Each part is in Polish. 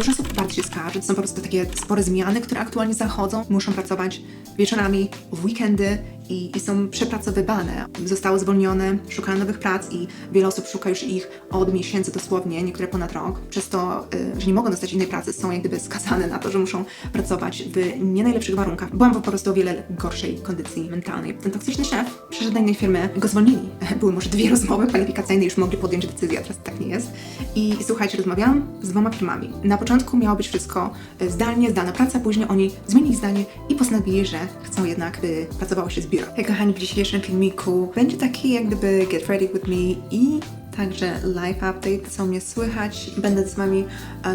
Dużo osób bardzo się skarży, to są po prostu takie spore zmiany, które aktualnie zachodzą. Muszą pracować wieczorami, w weekendy i, i są przepracowywane. Zostały zwolnione, szukają nowych prac i wiele osób szuka już ich od miesięcy dosłownie, niektóre ponad rok. Przez to, y, że nie mogą dostać innej pracy, są jak gdyby skazane na to, że muszą pracować w nie najlepszych warunkach. Byłam po prostu o wiele gorszej kondycji mentalnej. Ten toksyczny szef przyszedł do innej firmy, go zwolnili. Były może dwie rozmowy kwalifikacyjne, już mogli podjąć decyzję, a teraz tak nie jest. I słuchajcie, rozmawiałam z dwoma firmami. Na początku miało być wszystko y, zdalnie, zdalna praca, później oni zmienili zdanie i postanowili, że chcą jednak, by pracowało się z biura. Hej kochani, w dzisiejszym filmiku będzie taki jak gdyby get ready with me i także live update, co mnie słychać. Będę z Wami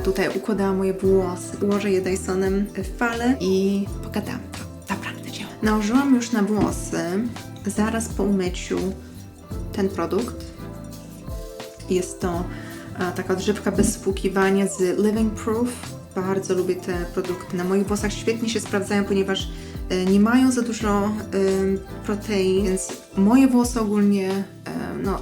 tutaj układała moje włosy, ułożę je Dysonem w falę i pogadam. To Dobra, do dzieła. Nałożyłam już na włosy zaraz po umyciu ten produkt. Jest to taka odżywka bez spłukiwania z Living Proof. Bardzo lubię te produkty. Na moich włosach świetnie się sprawdzają, ponieważ e, nie mają za dużo protein, więc moje włosy ogólnie no,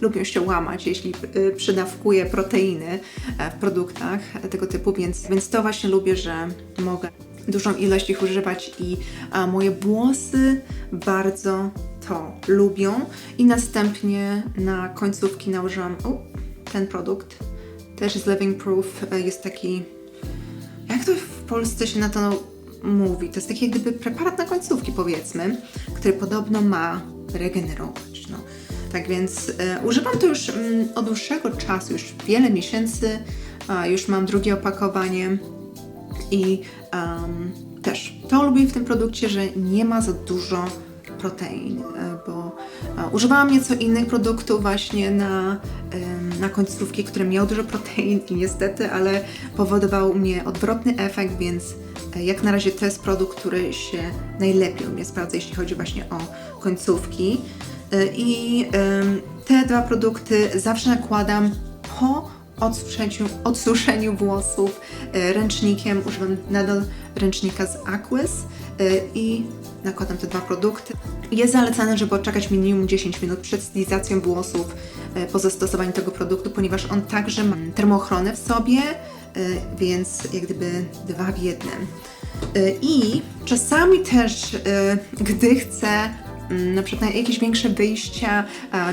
lubią się łamać, jeśli e, przydawkuję proteiny e, w produktach tego typu, więc, więc to właśnie lubię, że mogę dużą ilość ich używać i a, moje włosy bardzo to lubią. I następnie na końcówki nałożyłam o, ten produkt. Też jest Living Proof, jest taki, jak to w Polsce się na to mówi? To jest taki gdyby preparat na końcówki powiedzmy, który podobno ma regenerować. No. Tak więc e, używam to już mm, od dłuższego czasu, już wiele miesięcy. A, już mam drugie opakowanie. I em, też to lubię w tym produkcie, że nie ma za dużo protein, e, bo używałam nieco innych produktów właśnie na, na końcówki, które miały dużo protein i niestety, ale powodował u mnie odwrotny efekt, więc e, jak na razie to jest produkt, który się najlepiej u mnie sprawdza, jeśli chodzi właśnie o końcówki. E, I te dwa produkty zawsze nakładam po odsuszeniu, odsuszeniu włosów e, ręcznikiem. Używam nadal ręcznika z Aquis i nakładam te dwa produkty. Jest zalecane, żeby odczekać minimum 10 minut przed stylizacją włosów e, po zastosowaniu tego produktu, ponieważ on także ma termoochronę w sobie, e, więc jak gdyby dwa w jednym. E, I czasami też, gdy chcę mm, na przykład na jakieś większe wyjścia,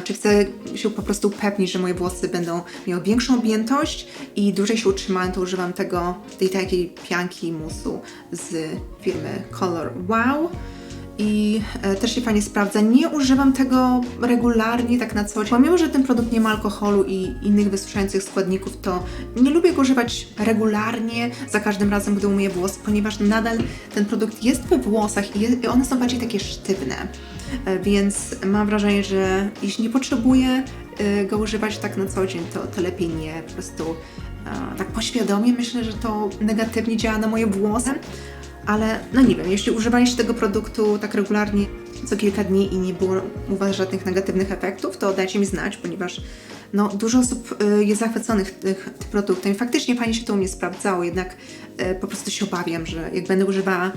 czy chcę się po prostu upewnić, że moje włosy będą miały większą objętość i dłużej się utrzymają, to używam tego, tej takiej pianki musu z firmy Color Wow. I e, też się fajnie sprawdza. Nie używam tego regularnie, tak na co dzień. Pomimo, że ten produkt nie ma alkoholu i innych wysuszających składników, to nie lubię go używać regularnie, za każdym razem, gdy umyję włosy, ponieważ nadal ten produkt jest we włosach i, i one są bardziej takie sztywne. E, Więc mam wrażenie, że jeśli nie potrzebuję e, go używać tak na co dzień, to, to lepiej nie. Po prostu tak poświadomie myślę, że to negatywnie działa na moje włosy. Ale no nie wiem, jeśli używaliście tego produktu tak regularnie co kilka dni i nie było u Was żadnych negatywnych efektów, to dajcie mi znać, ponieważ no, dużo osób y, jest zachwyconych tych, tym produktem faktycznie fajnie się to u mnie sprawdzało, jednak y, po prostu się obawiam, że jak będę używała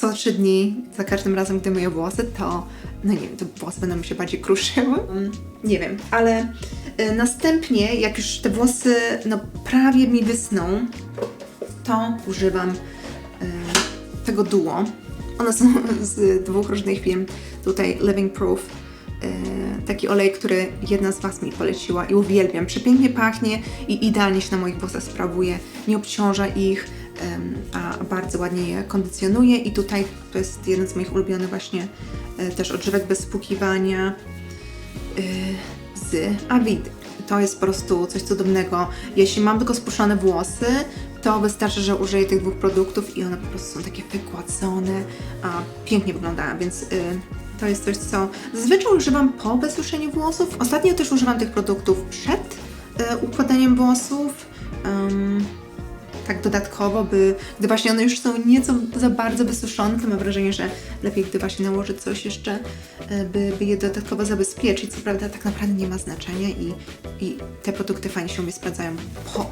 co trzy dni, za każdym razem, gdy myję włosy, to no nie wiem, to włosy będą mi się bardziej kruszyły. Mm, Nie wiem, ale y, następnie, jak już te włosy no prawie mi wysną, to używam tego duo. One są z dwóch różnych firm. Tutaj Living Proof. y, Taki olej, który jedna z Was mi poleciła i uwielbiam. Przepięknie pachnie i idealnie się na moich włosach sprawuje. Nie obciąża ich, a bardzo ładnie je kondycjonuje. I tutaj to jest jeden z moich ulubionych właśnie y, też odżywek bez spłukiwania y, z Avid. To jest po prostu coś cudownego. Jeśli mam tylko spuszczone włosy, to wystarczy, że użyję tych dwóch produktów i one po prostu są takie wygładzone, a pięknie wyglądają, więc y, to jest coś, co zazwyczaj używam po wysuszeniu włosów. Ostatnio też używam tych produktów przed y, układaniem włosów. Ym, tak dodatkowo, by gdy właśnie one już są nieco za bardzo wysuszone, to mam wrażenie, że lepiej gdy właśnie nałożyć coś jeszcze, e, by, by je dodatkowo zabezpieczyć. Co prawda tak naprawdę nie ma znaczenia i, i te produkty fajnie się mnie sprawdzają po, e,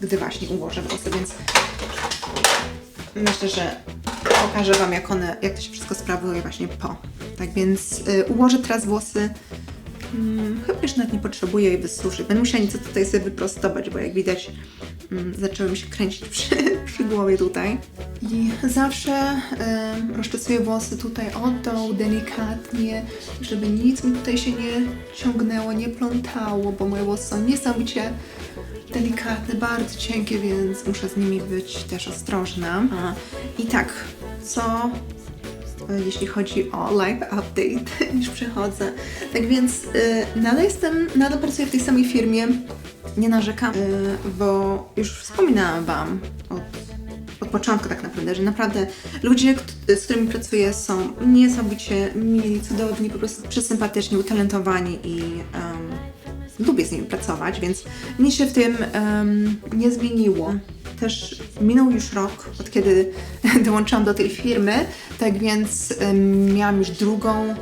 gdy właśnie ułożę włosy, więc myślę, że pokażę Wam jak one, jak to się wszystko sprawuje właśnie po. Tak więc e, ułożę teraz włosy Hmm, chyba już nawet nie potrzebuję jej wysuszyć. Będę musiała nieco tutaj sobie wyprostować, bo jak widać mm, zaczęły mi się kręcić przy, przy głowie tutaj. I zawsze em, rozczesuję włosy tutaj od dołu delikatnie, żeby nic mi tutaj się nie ciągnęło, nie plątało, bo moje włosy są niesamowicie delikatne, bardzo cienkie, więc muszę z nimi być też ostrożna. A, I tak, co jeśli chodzi o live update, już przechodzę. Tak więc y, nadal jestem, nadal pracuję w tej samej firmie, nie narzekam, y, bo już wspominałam Wam od, od początku tak naprawdę, że naprawdę ludzie, z którymi pracuję są niesamowicie mili, cudowni, po prostu przesympatyczni, utalentowani i em, lubię z nimi pracować, więc nic się w tym em, nie zmieniło. Też minął już rok, od kiedy dołączyłam do tej firmy, tak więc miałam już drugą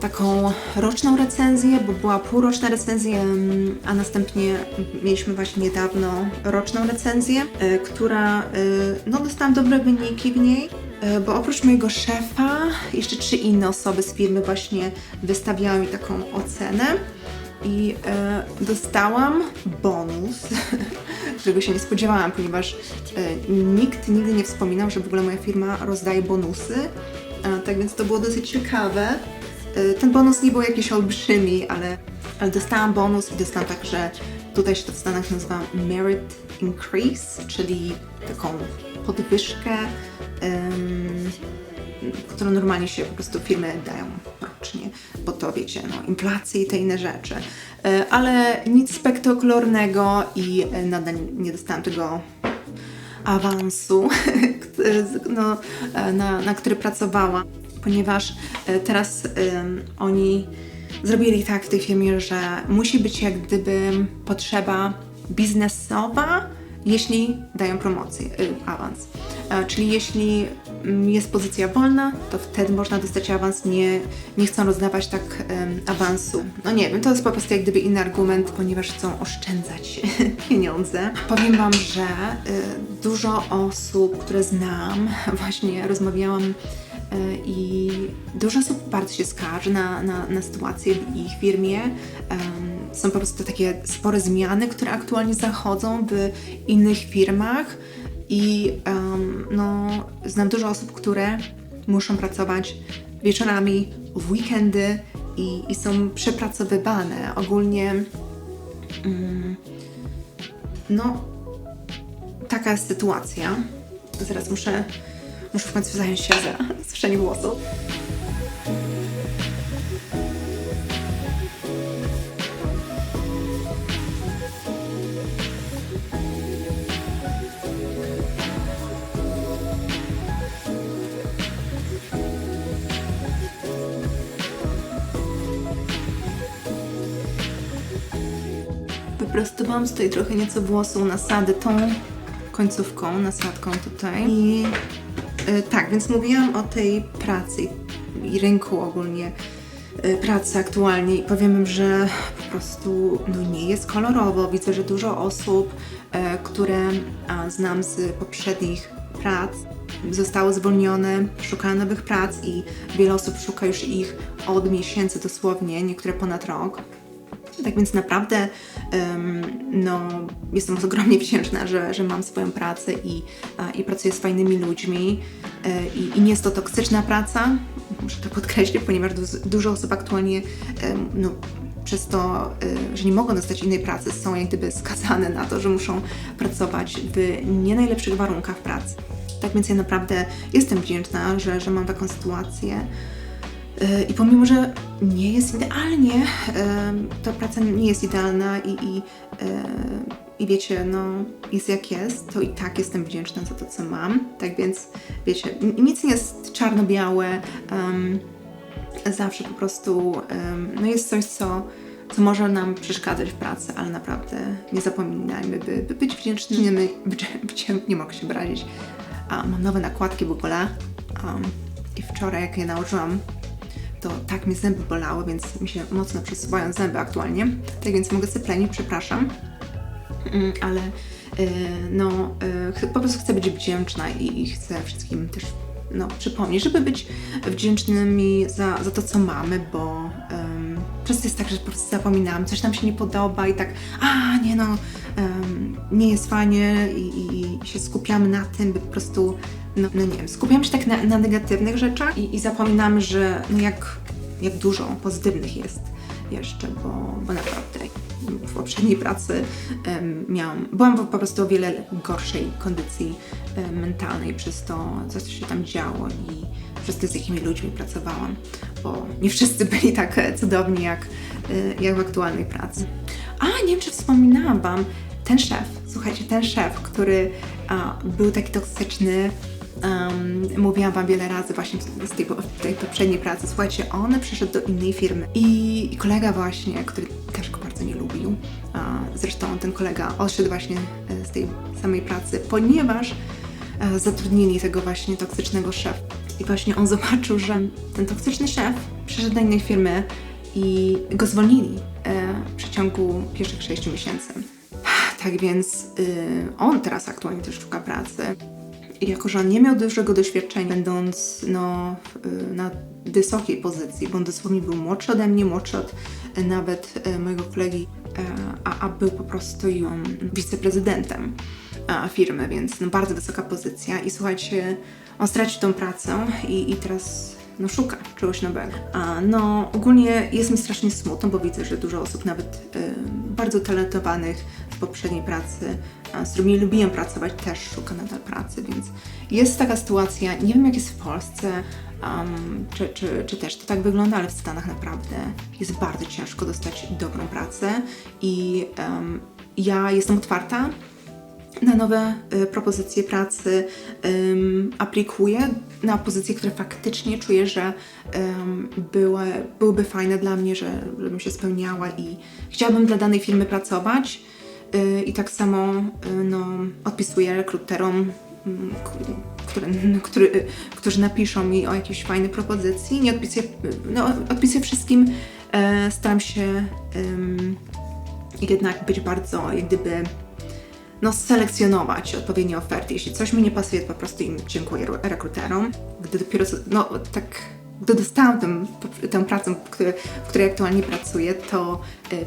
taką roczną recenzję, bo była półroczna recenzja, a następnie mieliśmy właśnie niedawno roczną recenzję, e, która, e, no dostałam dobre wyniki w niej, e, bo oprócz mojego szefa, jeszcze trzy inne osoby z firmy właśnie wystawiały mi taką ocenę i e, dostałam bonus, którego się nie spodziewałam, ponieważ e, nikt nigdy nie wspominał, że w ogóle moja firma rozdaje bonusy. E, tak więc to było dosyć ciekawe. E, ten bonus nie był jakiś olbrzymi, ale, ale dostałam bonus i dostałam także, tutaj się to w Stanach nazywa merit increase, czyli taką podwyżkę. Które normalnie się po prostu firmy dają rocznie, bo to wiecie, no, inflacja i te inne rzeczy. E, Ale nic spektakularnego i e, nadal nie dostałam tego awansu, no, e, na, na który pracowałam, ponieważ teraz em, oni zrobili tak w tej firmie, że musi być jak gdyby potrzeba biznesowa, jeśli dają promocję, y, awans. Czyli jeśli jest pozycja wolna, to wtedy można dostać awans, nie, nie chcą rozdawać tak em, awansu. No nie wiem, to jest po prostu jak gdyby inny argument, ponieważ chcą oszczędzać pieniądze. Powiem Wam, że y, dużo osób, które znam, właśnie rozmawiałam y, i dużo osób bardzo się skarży na, na, na sytuację w ich firmie. Em, są po prostu takie spore zmiany, które aktualnie zachodzą w innych firmach i em, no, znam dużo osób, które muszą pracować wieczorami, w weekendy i, i są przepracowywane. Ogólnie mm, no taka jest sytuacja. Zaraz muszę, muszę w końcu zająć się za suszenie włosów. Wyprostowałam tutaj trochę nieco włosów nasadę tą końcówką, nasadką tutaj. I e, tak, więc mówiłam o tej pracy i rynku ogólnie e, pracy aktualnie i powiem że po prostu no, nie jest kolorowo. Widzę, że dużo osób, e, które a, znam z poprzednich prac, zostało zwolnione, szukają nowych prac i wiele osób szuka już ich od miesięcy dosłownie, niektóre ponad rok. Tak więc naprawdę no, jestem ogromnie wdzięczna, że, że mam swoją pracę i, a, i pracuję z fajnymi ludźmi. E, i, I nie jest to toksyczna praca, muszę to podkreślić, ponieważ du- dużo osób aktualnie no, przez to, y, że nie mogą dostać innej pracy, są jak gdyby skazane na to, że muszą pracować w nie najlepszych warunkach pracy. Tak więc ja naprawdę jestem wdzięczna, że, że mam taką sytuację. Y, I pomimo, że nie jest idealnie, ta praca nie jest idealna i, i, y, i wiecie, no jest jak jest, to i tak jestem wdzięczna za to, co mam. Tak więc, wiecie, nic nie jest czarno-białe. zawsze po prostu no jest coś, co, co może nam przeszkadzać w pracy, ale naprawdę nie zapominajmy, by, by być wdzięcznymi. Nie mogę się. A, mam nowe nakładki w ogóle. I wczoraj, jak je nałożyłam, to tak mnie zęby bolały, więc mi się mocno przesuwają zęby aktualnie. Tak więc mogę syplenić, przepraszam. Mm, ale y, no, y, po prostu chcę być wdzięczna i, chcę wszystkim też no, przypomnieć, żeby być wdzięcznymi za, za to, co mamy, bo często jest tak, że po prostu zapominam, coś nam się nie podoba i tak, a nie no, nie jest fajnie i, i, i się skupiamy na tym, by po prostu, no, no nie wiem, skupiamy się tak na, na negatywnych rzeczach i, i zapominamy, że no jak, jak dużo pozytywnych jest jeszcze, bo, bo naprawdę w poprzedniej pracy em, miałam, byłam po prostu o wiele gorszej kondycji em, mentalnej przez to, co się tam działo i przez to, z jakimi ludźmi pracowałam, bo nie wszyscy byli tak cudowni jak, e, jak w aktualnej pracy. A, nie wiem, czy wspominałam Wam, ten szef, słuchajcie, ten szef, który a, był taki toksyczny, Um, mówiłam Wam wiele razy właśnie z tej, tej poprzedniej pracy. Słuchajcie, on przeszedł do innej firmy i, i kolega właśnie, który też go bardzo nie lubił, a, zresztą ten kolega odszedł właśnie e, z tej samej pracy, ponieważ e, zatrudnili tego właśnie toksycznego szefa. I właśnie on zobaczył, że ten toksyczny szef przeszedł do innej firmy i go zwolnili e, w przeciągu pierwszych 6 miesięcy. Tak więc y, on teraz aktualnie też szuka pracy. Jako, że on nie miał dużego doświadczenia, będąc no, na wysokiej pozycji, bo on dosłownie był młodszy ode mnie, młodszy od y, nawet y, mojego kolegi, e, a, a był po prostu um, wiceprezydentem e, firmy, więc no, bardzo wysoka pozycja. I słuchajcie, on stracił tą pracę i, i teraz no, szuka czegoś nowego. A, no, ogólnie jest mi strasznie smutno, bo widzę, że dużo osób, nawet y, bardzo talentowanych z poprzedniej pracy, z którymi lubiłem pracować, też szuka nadal pracy, więc jest taka sytuacja, nie wiem jak jest w Polsce, um, czy, czy, czy też to tak wygląda, ale w Stanach naprawdę jest bardzo ciężko dostać dobrą pracę i um, ja jestem otwarta na nowe y, propozycje pracy, aplikuję na pozycje, które faktycznie czuję, że ym, były, byłyby fajne dla mnie, że, żebym się spełniała i chciałabym dla danej firmy pracować. Y, I tak samo y, no, odpisuję rekruterom, mm, które, który, y, którzy napiszą mi o jakiejś fajnej propozycji. Nie odpisuję, no, odpisuję wszystkim. Staram się ym, jednak być bardzo, jak gdyby, no, selekcjonować odpowiednie oferty. Jeśli coś mi nie pasuje, to po prostu im dziękuję ru- rekruterom. Gdy dopiero, no tak, gdy dostałam tę, tę pracę, w której, w której aktualnie pracuję, to y,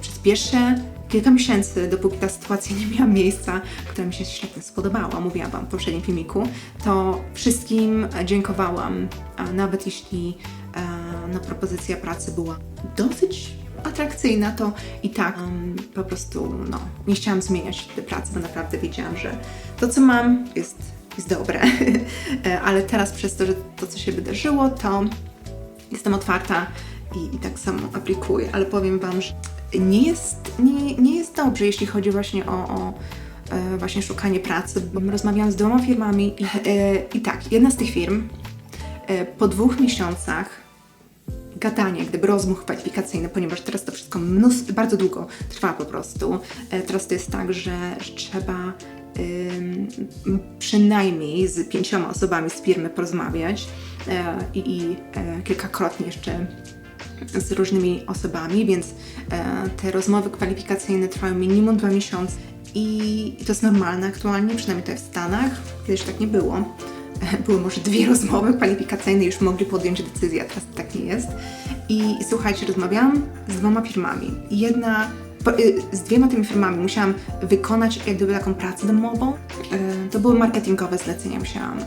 kilka miesięcy, dopóki ta sytuacja nie miała miejsca, która mi się świetnie spodobała, mówiłam Wam w poprzednim filmiku, to wszystkim dziękowałam, nawet jeśli e, no, propozycja pracy była dosyć atrakcyjna, to i tak um, po prostu no, nie chciałam zmieniać tej pracy, bo naprawdę wiedziałam, że to, co mam, jest, jest dobre. E, Ale teraz przez to, że to, co się wydarzyło, to jestem otwarta i, i tak samo aplikuję. Ale powiem Wam, że nie jest, nie, nie jest dobrze, jeśli chodzi właśnie o, o e, właśnie szukanie pracy, bo rozmawiałam z dwoma firmami i, e, i tak, jedna z tych firm e, po dwóch miesiącach gadanie, jak gdyby rozmów kwalifikacyjny, ponieważ teraz to wszystko bardzo długo trwa po prostu. E, Teraz to jest tak, że trzeba przynajmniej z pięcioma osobami z firmy porozmawiać e, i, i e, kilkakrotnie jeszcze z różnymi osobami, więc e, te rozmowy kwalifikacyjne trwają minimum dwa miesiące i, to jest normalne aktualnie, przynajmniej jest w Stanach, kiedyś tak nie było. Były może dwie rozmowy kwalifikacyjne, już mogli podjąć decyzję, a teraz tak nie jest. I, słuchajcie, rozmawiałam z dwoma firmami. Jedna, y, z dwiema tymi firmami musiałam wykonać jak gdyby taką pracę domową. To były marketingowe zlecenia. Musiałam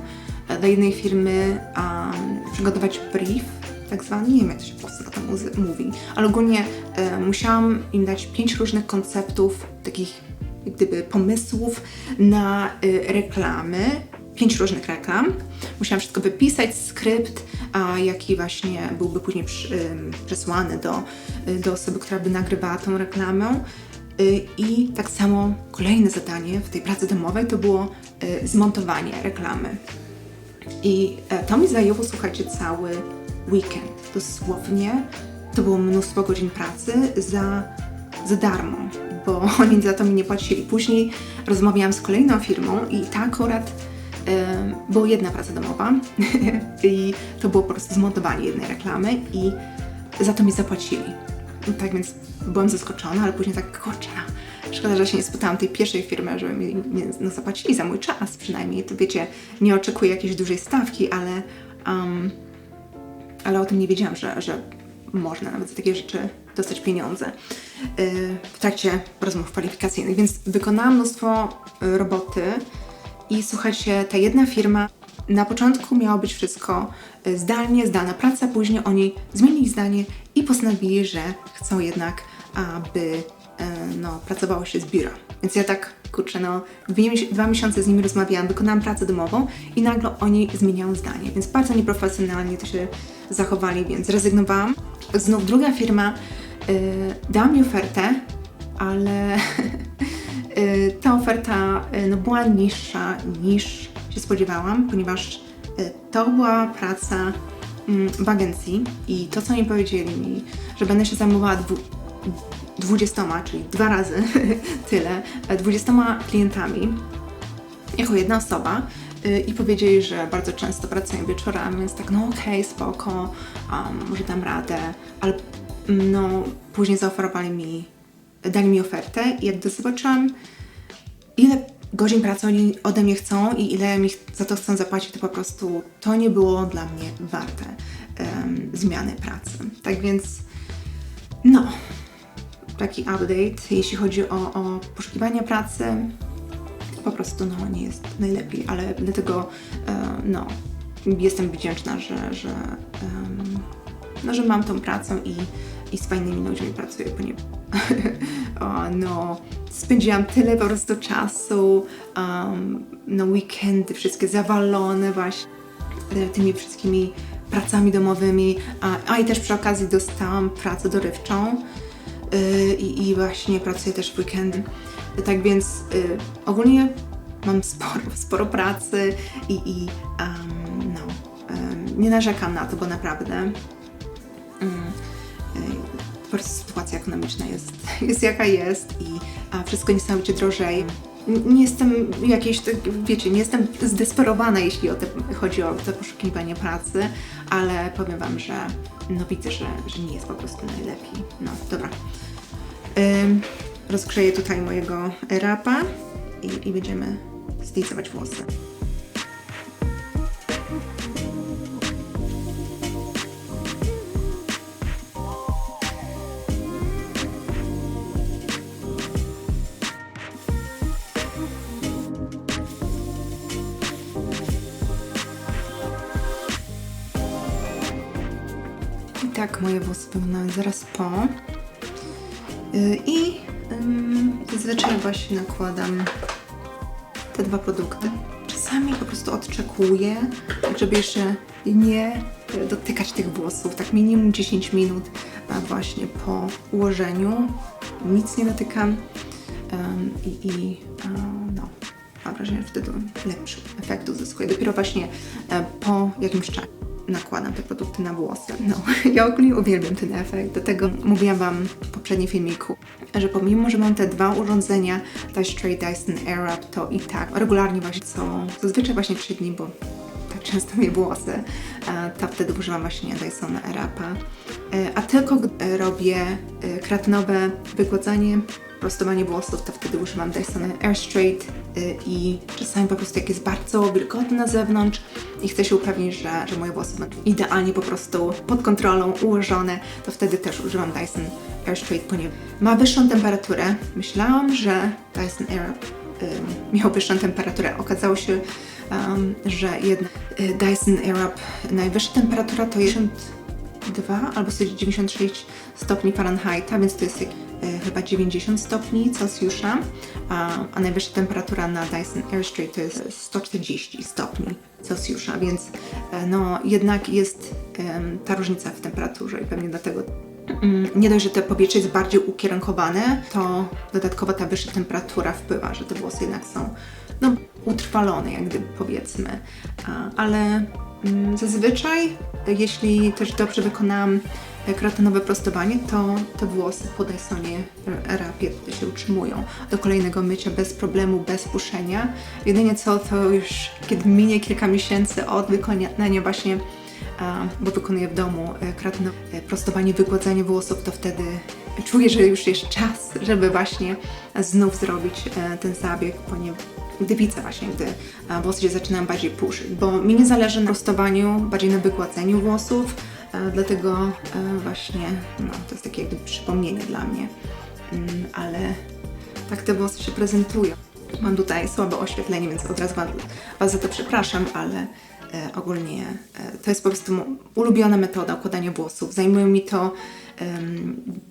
e, dla jednej firmy um, przygotować brief, tak zwany, nie wiem jak to się po prostu tam mówi, ale ogólnie e, musiałam im dać pięć różnych konceptów, takich jak gdyby pomysłów na y, reklamy, pięć różnych reklam. Musiałam wszystko wypisać, skrypt, a jaki właśnie byłby później przy, ym, przesłany do, do osoby, która by nagrywała tą reklamę. I tak samo kolejne zadanie w tej pracy domowej to było zmontowanie reklamy. I e, to mi zajęło, słuchajcie, cały weekend. Dosłownie to było mnóstwo godzin pracy za, za darmo, bo oni za to mi nie płacili. Później rozmawiałam z kolejną firmą i ta akurat e, była jedna praca domowa i to było po prostu zmontowanie jednej reklamy i za to mi zapłacili. Tak więc byłam zaskoczona, ale później tak, kurczę, szkoda, że się nie spytałam tej pierwszej firmy, żeby mi no, zapłacili za mój czas przynajmniej. To wiecie, nie oczekuję jakiejś dużej stawki, ale, um, ale o tym nie wiedziałam, że, że można nawet za takie rzeczy dostać pieniądze y, w trakcie rozmów kwalifikacyjnych. Więc wykonałam mnóstwo y, roboty i słuchajcie, ta jedna firma na początku miało być wszystko y, zdalnie, zdalna praca, później oni zmienili zdanie i postanowili, że chcą jednak, aby no, pracowało się z biura. Więc ja tak, kurczę, no, dwa miesiące z nimi rozmawiałam, wykonałam pracę domową i nagle oni zmieniają zdanie, więc bardzo nieprofesjonalnie to się zachowali, więc rezygnowałam. Znów druga firma y, dała mi ofertę, ale y, ta oferta y, no, była niższa niż się spodziewałam, ponieważ y, to była praca mm, w agencji i to, co mi powiedzieli mi, że będę się zajmowała dwu, 20, czyli dwa razy tyle, e, 20 klientami jako jedna osoba y, i powiedzieli, że bardzo często pracuję wieczorami, więc tak, no okej, spoko, um, może dam radę, ale no później zaoferowali mi, dali mi ofertę i jak zobaczyłam, ile godzin pracy oni ode mnie chcą i ile mi za to chcą zapłacić, to po prostu to nie było dla mnie warte em, zmiany pracy. Tak więc, no, taki update, jeśli chodzi o, o poszukiwanie pracy, po prostu no, nie jest najlepiej, ale dlatego e, no, jestem wdzięczna, że, że, no, że mam tą pracę i, i z fajnymi ludźmi pracuję, ponieważ no, spędziłam tyle po prostu czasu, um, weekendy wszystkie zawalone właśnie tymi wszystkimi pracami domowymi, a, a i też przy okazji dostałam pracę dorywczą i, i właśnie pracuję też w weekendy. Tak więc yy, ogólnie mam sporo, sporo pracy i, i um, no, nie narzekam na to, bo naprawdę prostu sytuacja ekonomiczna jest, jest jaka jest i a wszystko niesamowicie drożeje. N- Nie jestem jakiejś, tak, wiecie, nie jestem zdesperowana, jeśli o te, chodzi o to poszukiwanie pracy, ale powiem Wam, że no widzę, że, że nie jest po prostu najlepiej. No, dobra. Ym, rozgrzeję tutaj mojego rapa i, i będziemy stylizować włosy. Moje włosy wyglądają zaraz po. Yy, I zazwyczaj właśnie nakładam te dwa produkty. Czasami po prostu odczekuję, żeby jeszcze nie dotykać tych włosów, tak minimum 10 minut właśnie po ułożeniu. Nic nie dotykam i, i no, mam wrażenie, że wtedy lepszy efekt uzyskuję. Dopiero właśnie e, po jakimś czasie nakładam te produkty na włosy. No, ja ogólnie uwielbiam ten efekt, dlatego mówiłam Wam w poprzednim filmiku, że pomimo, że mam te dwa urządzenia, Dash Tray Dyson Airwrap, to i tak regularnie właśnie są, zazwyczaj właśnie 3 dni, bo tak często mnie włosy, to wtedy używam właśnie Dysona Airwrapa. E, A tylko gdy robię e, kreatynowe wygładzanie, prostowanie włosów, to wtedy używam Dysona Air Straight y, i czasami po prostu jak jest bardzo wilgotne na zewnątrz i chcę się upewnić, że, że moje włosy będą idealnie po prostu pod kontrolą ułożone, to wtedy też używam Dyson Air Straight, ponieważ ma wyższą temperaturę. Myślałam, że Dyson Air miał wyższą temperaturę. Okazało się, ym, że jednak y, Dyson Airwrap najwyższa temperatura to 62 albo 96 stopni Fahrenheita, więc to jest chyba 90 stopni Celsjusza, a, a najwyższa temperatura na Dyson Airstream to jest 140 stopni Celsjusza, więc e, no jednak jest ta różnica w temperaturze i pewnie dlatego mm, nie dość, że to powietrze jest bardziej ukierunkowane, to dodatkowo ta wyższa temperatura wpływa, że te włosy jednak są no, utrwalone, jak gdyby powiedzmy. Ale mm, zazwyczaj, jeśli też dobrze wykonałam e, kreatynowe prostowanie, to te włosy po Dysonie rapie się utrzymują do kolejnego mycia bez problemu, bez puszenia. Jedynie co, to już kiedy minie kilka miesięcy od wykonania właśnie bo wykonuję w domu e, kreatywne e, prostowanie, wygładzanie włosów, to wtedy czuję, że już jest czas, żeby właśnie znów zrobić e, ten zabieg, ponieważ gdy widzę właśnie, gdy włosy się zaczynają bardziej puszyć, bo mi nie zależy na prostowaniu, bardziej na wygładzeniu włosów, dlatego e, właśnie no, to jest takie jakby przypomnienie dla mnie. Mm, ale tak te włosy się prezentują. Mam tutaj słabe oświetlenie, więc od razu wa- Was za to przepraszam, ale e, ogólnie e, to jest po prostu ulubiona metoda układania włosów. Zajmuje mi to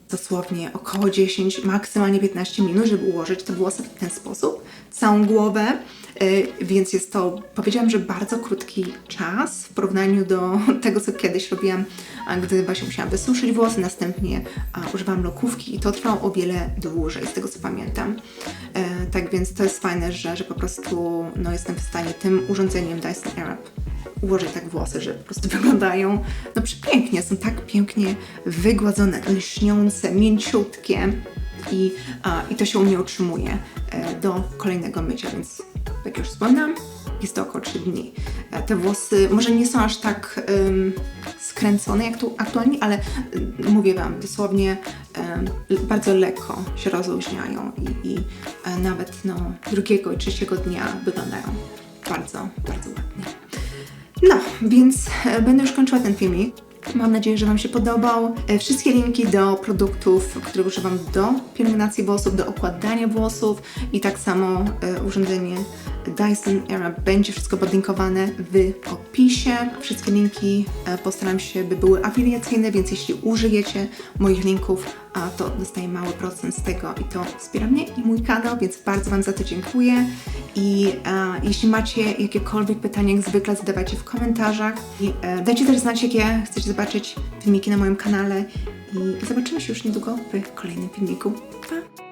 dosłownie około 10, maksymalnie 15 minut, żeby ułożyć te włosy w ten sposób, całą głowę, e, więc jest to, powiedziałam, że bardzo krótki czas w porównaniu do tego, co kiedyś robiłam, gdy właśnie musiałam wysuszyć włosy, następnie używałam lokówki i to trwało o wiele dłużej, z tego co pamiętam. E, tak więc to jest fajne, że, że po prostu no, jestem w stanie tym urządzeniem Dyson Airwrap ułożyć tak włosy, że po prostu wyglądają no przepięknie, są tak pięknie wygładzone, lśniące, mięciutkie i, a, i to się u mnie utrzymuje e, do kolejnego mycia, więc jak już wspomniałam, jest to około 3 dni. E, Te włosy może nie są aż tak skręcone jak tu aktualnie, ale em, mówię Wam, dosłownie bardzo lekko się rozluźniają i, i e, nawet no, drugiego i trzeciego dnia wyglądają bardzo, bardzo ładnie. No, więc e, będę już kończyła ten filmik. Mam nadzieję, że Wam się podobał. E, Wszystkie linki do produktów, które używam do pielęgnacji włosów, do okładania włosów i tak samo e, urządzenie Dyson Era będzie wszystko podlinkowane w opisie. Wszystkie linki e, postaram się, by były afiliacyjne, więc jeśli użyjecie moich linków, a to dostaję mały procent z tego i to wspiera mnie i mój kanał, więc bardzo Wam za to dziękuję. I e, jeśli macie jakiekolwiek pytania, jak zwykle zadawajcie w komentarzach. I e, dajcie też znać, jakie chcecie zobaczyć filmiki na moim kanale. I zobaczymy się już niedługo w kolejnym filmiku. Pa!